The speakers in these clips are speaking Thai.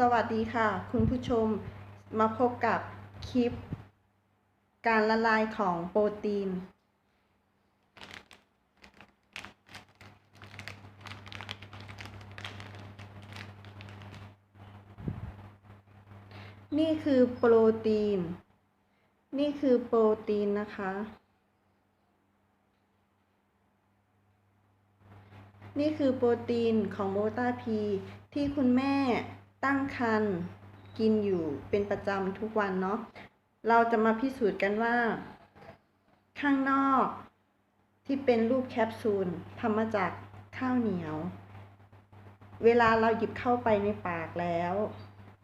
สวัสดีค่ะ คุณผู้ชมมาพบกับคลิป การละลายของโปรตีน นี่คือโปรตีน นี่คือโปรตีนนะคะ นี่คือโปรตีนของโมตาพีที่คุณแม่ ตั้งครรภ์กินอยู่เป็นประจำทุกวันเนาะเราจะมาพิสูจน์กันว่า ข้างนอกที่เป็นรูปแคปซูลทำมาจากข้าวเหนียว เวลาเราหยิบเข้าไปในปากแล้ว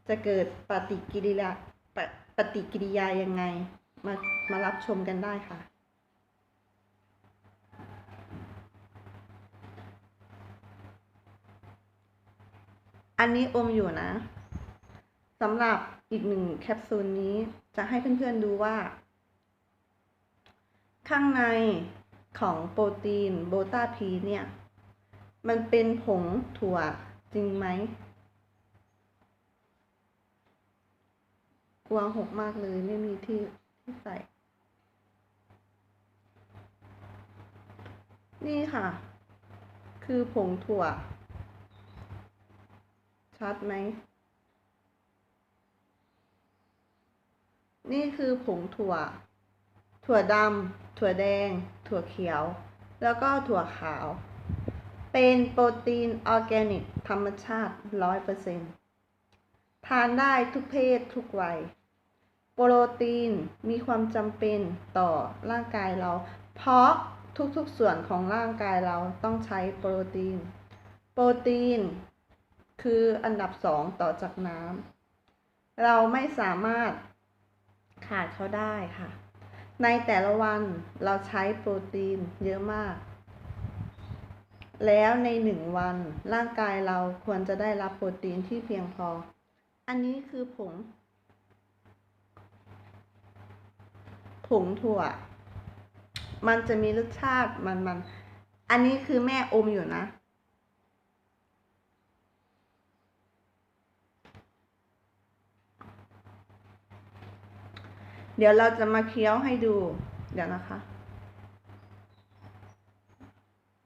จะเกิดปฏิกิริยาปปฏิกิริยายังไง มามารับชมกันได้ค่ะ อันนี้อมอยู่นะสำหรับอีกหนึ่งแคปซูลนี้จะให้เพื่อนๆดูว่า ข้างในของโปรตีนโบตาพีเนี่ย มันเป็นผงถั่วจริงไหม กลัวหกมากเลยไม่มีที่ที่ใส่ นี่ค่ะ คือผงถั่ว ชัดไหม นี่คือผงถั่ว ถั่วดำ ถั่วแดง ถั่วเขียว แล้วก็ถั่วขาว เป็นโปรตีนออร์แกนิก ธรรมชาติ 100%ทานได้ทุกเพศทุกวัย โปรตีนมีความจำเป็นต่อร่างกายเรา เพราะทุกๆส่วนของร่างกายเราต้องใช้โปรตีน โปรตีน คืออันดับสองต่อจากน้ำเราไม่สามารถขาดเขาได้ค่ะ ในแต่ละวันเราใช้โปรตีนเยอะมาก แล้วในหนึ่งวันร่างกายเราควรจะได้รับโปรตีนที่เพียงพอ อันนี้คือผงผงถั่ว มันจะมีรสชาติมันมัน อันนี้คือแม่อมอยู่นะ เดี๋ยวเราจะมาเคี้ยวให้ดู เดี๋ยวนะคะ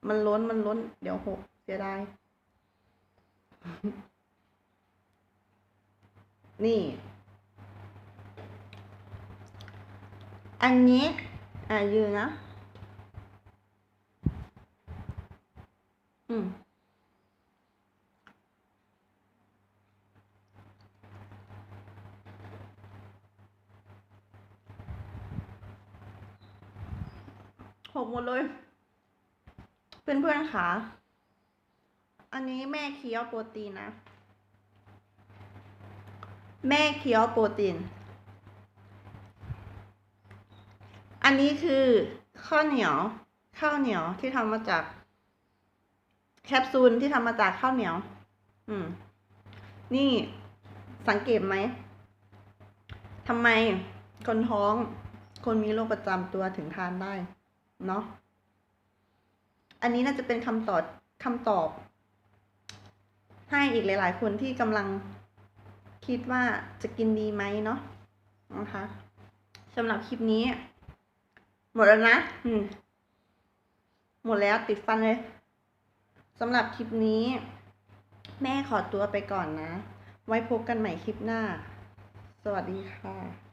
มันล้นมันล้น เดี๋ยวหกเสียดายนี่ อันนี้อะยืนนะ อืม หกหมดเลย เพื่อนๆค่ะ อันนี้แม่เคี้ยวโปรตีนนะ แม่เคี้ยวโปรตีน อันนี้คือข้าวเหนียว ข้าวเหนียวที่ทำมาจาก แคปซูลที่ทำมาจากข้าวเหนียว อืม นี่สังเกตไหมทำไมคนท้อง คนมีโรคประจำตัวถึงทานได้ เนาะอันนี้น่าจะเป็นคำตอบคำตอบ ให้อีกหลาย ๆ คนที่กำลังคิดว่าจะกินดีไหมเนาะนะคะสำหรับคลิปนี้ หมดแล้วนะอืมหมดแล้วติดฟันเลยสำหรับคลิปนี้ แม่ขอตัวไปก่อนนะ ไว้พบกันใหม่คลิปหน้า สวัสดีค่ะ